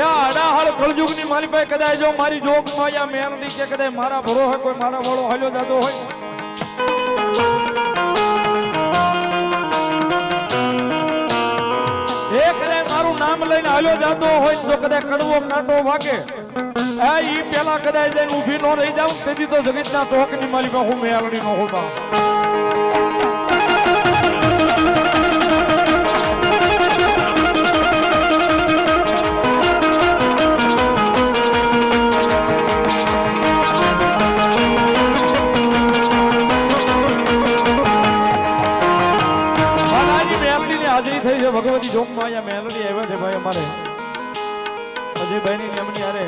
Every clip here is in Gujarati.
અડાહળ કળજુગની મારી પાસે કદાચ જો મારી જોગ માયા મેલડી કે કદાચ મારા ભરો હોય, કોઈ મારા વાળો હાલ્યો જાતો હોય. એ કદાચ મારું નામ લઈને હાલ્યો જાતો હોય તો કદાચ કડવો કાંટો વાગે. એ, ઈ પેલા કદાચ જઈને ઊભી નો રહી જાઉં, તેથી તો જગતના ચોકની મારી પાસે હું મેલડી નો હોતા. ભગવતી જોગમાં અહીંયા મેલડી આવ્યા છે ભાઈ અમારે. અજયભાઈની એમની હારે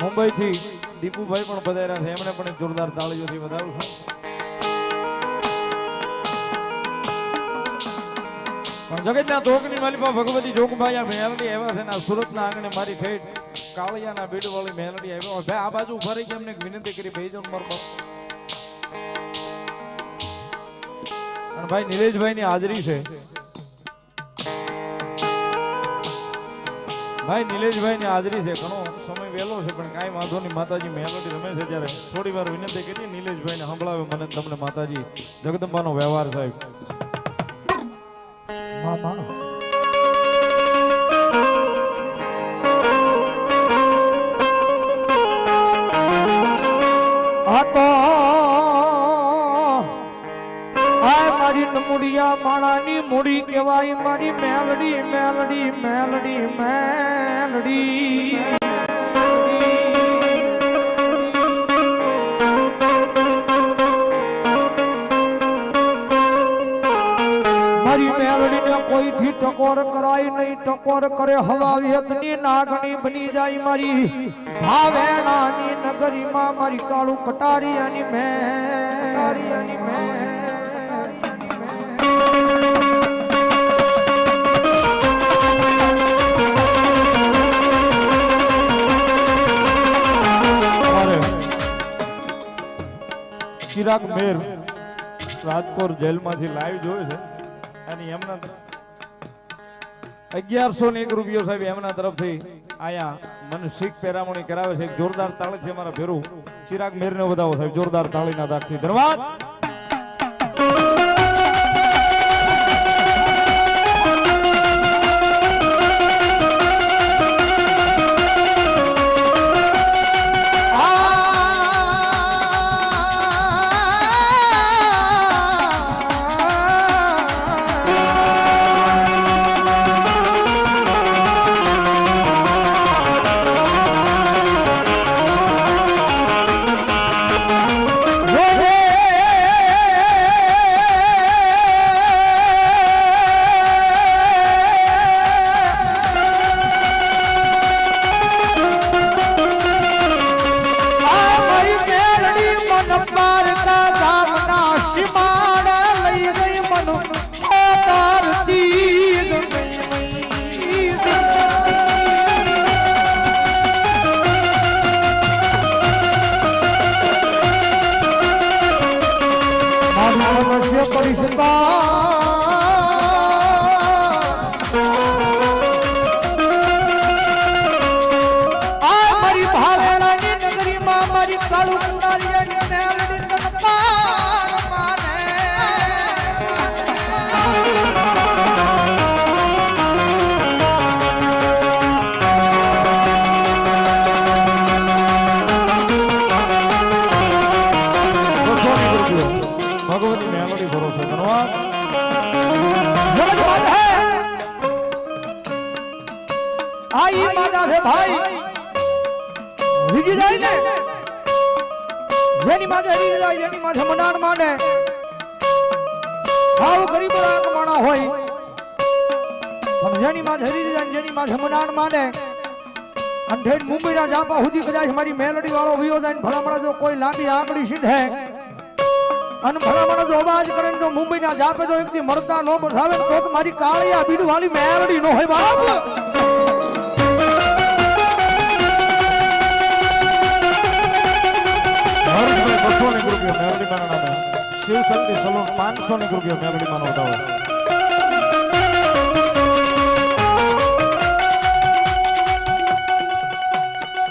મુંબઈથી દીપુભાઈ પણ પધાર્યા છે. એમણે પણ જોરદાર તાળીઓથી વધારું છું. જગતના તોકની માલિકા ભગવતી જોગભાઈ આ મેલડી આવ્યા છે ને સુરતના આંગણે મારી ફેટ કાળિયાના બીડવાળી મેલડી આવ્યો. ભાઈ આ બાજુ ઊભા રહી એમને વિનંતી કરી ભાઈ મારો ભાઈ નિલેશભાઈ ની હાજરી છે. ભાઈ નિલેશભાઈ ની હાજરી છે. ઘણો સમય વહેલો છે, પણ કાંઈ વાંધો નહીં. માતાજી મેલોડી રમે છે ત્યારે થોડી વાર વિનંતી કરી, નિલેશભાઈ ને સંભળાવે મને તમને માતાજી જગદંબાનો વ્યવહાર સાહેબ. મૂડી કહેવાય મારી મેલડી મેલડી મેલડી મેલડી. મારી મેલડીને કોઈથી ટકોર કરાય નહીં, ટકોર કરે હવા વેતની નાગણી બની જાય મારી. ભાવેણાની નગરીમાં મારી કાળું કટારી અને મેરી ચિરાગ મેર રાજકોટ જેલમાંથી લાઈવ જોયો છે. અને એમના અગિયારસો ને એક રૂપિયો સાહેબ એમના તરફથી આયા મને શીખ પેરામણી કરાવે છે. જોરદાર તાળી છે મારા ભેરું. ચિરાગ મેર ને વધાવો સાહેબ, જોરદાર તાળીના દાખથી ધન્યવાદ! કરી આ મારી નગરીમાં મારી કાળું કટારીયાની આ ઈ માતા છે ભાઈ. રીજી જાય ને? જેની માથે રીજી જાય, જેની માથે મનાણ માને. આવું ગરીબ રાગ માણા હોય. પણ જેની માથે હરી જાય જેની માથે મનાણ માને. ઠેઠ મુંબઈના જાપા સુધી કદાચ મારી મેલડી વાળો વિયો જાય ને જો કોઈ લાંબી આંકડી સીધે. અને ભલામણ જો અવાજ કરે તો મુંબઈના જાપે તો એકથી મળતા નો બસાવે તો મારી મારી આ બીડું વાળી મેલડી નો હોય બાપ. રૂપિયો મેલોડી માનો નામે શિવ શક્તિ સલૂન પાંચસો ને રૂપિયો મેલોડી માનો વધાવો